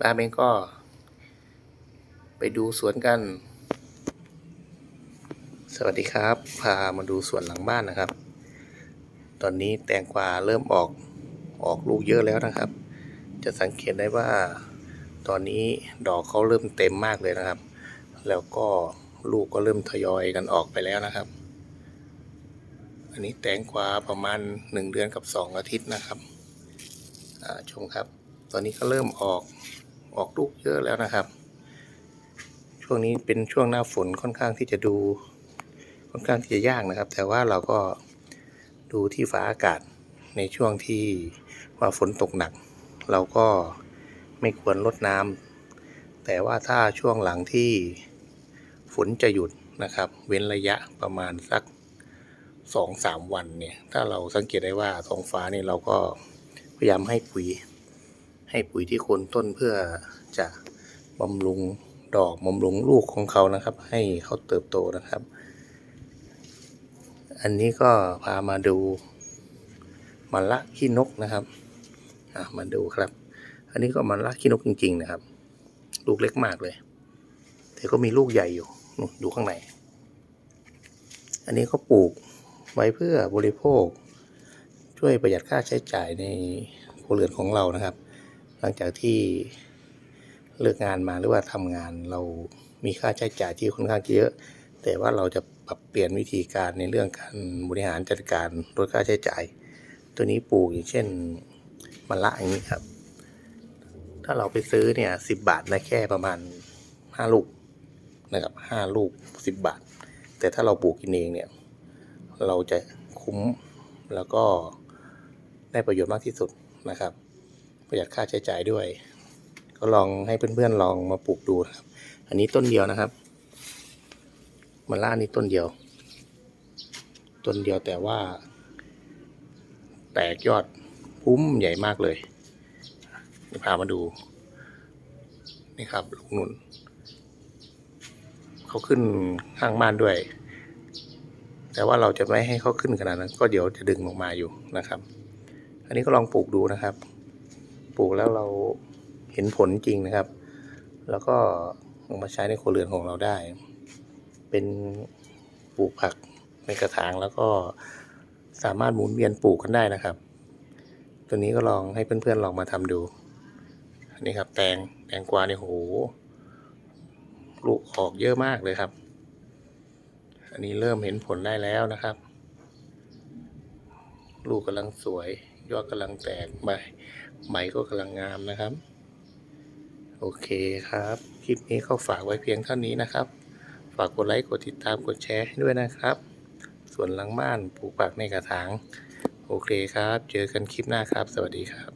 ป้าเองก็ ไปดูสวนกัน สวัสดีครับ พามาดูสวนหลังบ้านนะครับ ตอนนี้แตงกวาเริ่มออกออกลูกเยอะแล้วนะครับ จะสังเกตได้ว่า ตอนนี้ดอกเขาเริ่มเต็มมากเลยนะครับ แล้วก็ลูกก็เริ่มทยอยกันออกไปแล้วนะครับ อันนี้แตงกวาประมาณหนึ่งเดือนกับสองอาทิตย์นะครับชมครับ ตอนนี้ก็เริ่มออก ออกลูกเยอะแล้วนะครับ ช่วงนี้เป็นช่วงหน้าฝนค่อนข้างที่จะดู ค่อนข้างที่จะยากนะครับ แต่ว่าเราก็ดูที่ฟ้าอากาศในช่วงที่ว่าฝนตกหนัก เราก็ไม่ควรลดน้ำแต่ว่าถ้าช่วงหลังที่ฝนจะหยุดนะครับ เว้นระยะประมาณสักสองสามวันเนี่ย ถ้าเราสังเกตได้ว่าท้องฟ้านี่เราก็พยายามให้ปุ๋ย ให้ปุ๋ยที่โคนต้นเพื่อจะบำรุงดอกบำรุงลูกของเขานะครับ ให้เขาเติบโตนะครับ อันนี้ก็พามาดูมันละขี้นกนะครับมาดูครับ อันนี้ก็มันละขี้นกจริง ๆ นะครับ ลูกเล็กมากเลย แต่ก็มีลูกใหญ่อยู่ดูข้างใน อันนี้ก็ปลูกไว้เพื่อบริโภค ช่วยประหยัดค่าใช้จ่ายในครัวเรือนของเรานะครับ หลังจากที่เลิกงานมาหรือว่าทำงานเรามีค่าใช้จ่ายที่ค่อนข้างเยอะ แต่ว่าเราจะปรับเปลี่ยนวิธีการในเรื่องการบริหารจัดการลดค่าใช้จ่าย ตัวนี้ปลูกอย่างเช่นมะละอย่างนี้ครับ ถ้าเราไปซื้อเนี่ยสิบบาทได้แค่ประมาณห้าลูกนะครับห้าลูกสิบบาท แต่ถ้าเราปลูกกินเองเนี่ย เราจะคุ้มแล้วก็ได้ประโยชน์มากที่สุดนะครับ ประหยัดค่าใช้จ่ายด้วย ก็ลองให้เพื่อนๆลองมาปลูกดูนะครับ อันนี้ต้นเดียวนะครับมะละนี่ต้นเดียว ต้นเดียวแต่ว่า แตกยอดพุ่มใหญ่มากเลยเดี๋ยวพามาดู นี่ครับลูกนุ่นเขาขึ้นข้างบ้านด้วย แต่ว่าเราจะไม่ให้เขาขึ้นขนาดนั้น ก็เดี๋ยวจะดึงลงมาอยู่นะครับ อันนี้ก็ลองปลูกดูนะครับ ปลูกแล้วเราเห็นผลจริงนะครับ แล้วก็เอามาใช้ในครัวเรือนของเราได้ เป็นปลูกผักในกระถางแล้วก็สามารถหมุนเวียนปลูกกันได้นะครับ ตัวนี้ก็ลองให้เพื่อนๆลองมาทำดูอันนี้ครับ แตงแตงกวาเนี่ยโหลูกออกเยอะมากเลยครับ อันนี้เริ่มเห็นผลได้แล้วนะครับ ลูกกำลังสวย ยอดกำลังแตกใบใบก็กำลังงามนะครับ โอเคครับ คลิปนี้ก็ฝากไว้เพียงเท่านี้นะครับ ฝากกดไลค์กดติดตามกดแชร์ให้ด้วยนะครับ ส่วนหลังบ้านปลูกผักในกระถาง โอเคครับ เจอกันคลิปหน้าครับ สวัสดีครับ